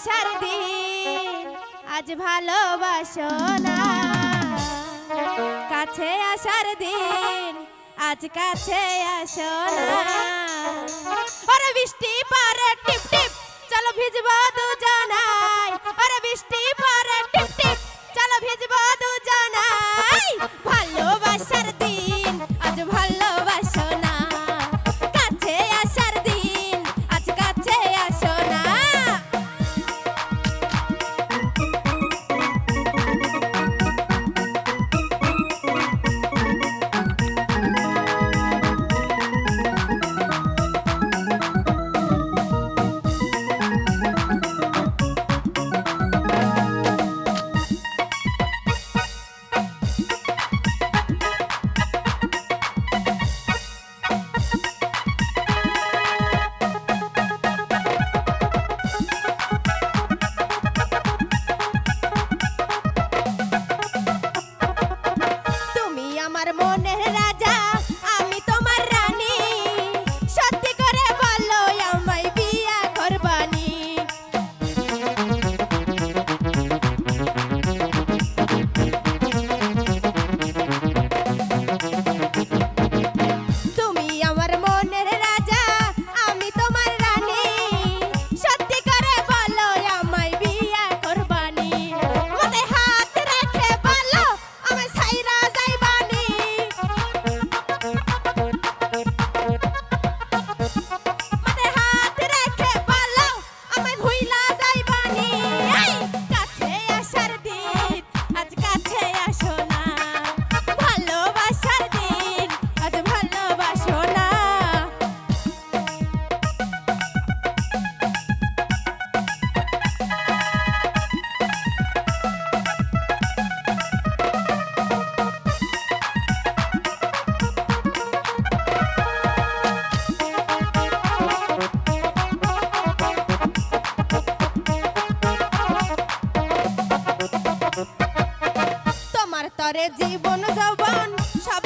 ভালোবাসার দিন। আজ ভালোবাসো না। কাছে আসার দিন, আজ কাছে আসো না। বৃষ্টি পারে, টিপ টিপ, চলো ভিজবো দুজনাই আরে বৃষ্টি down. তোমার তরে জীবন জবন সব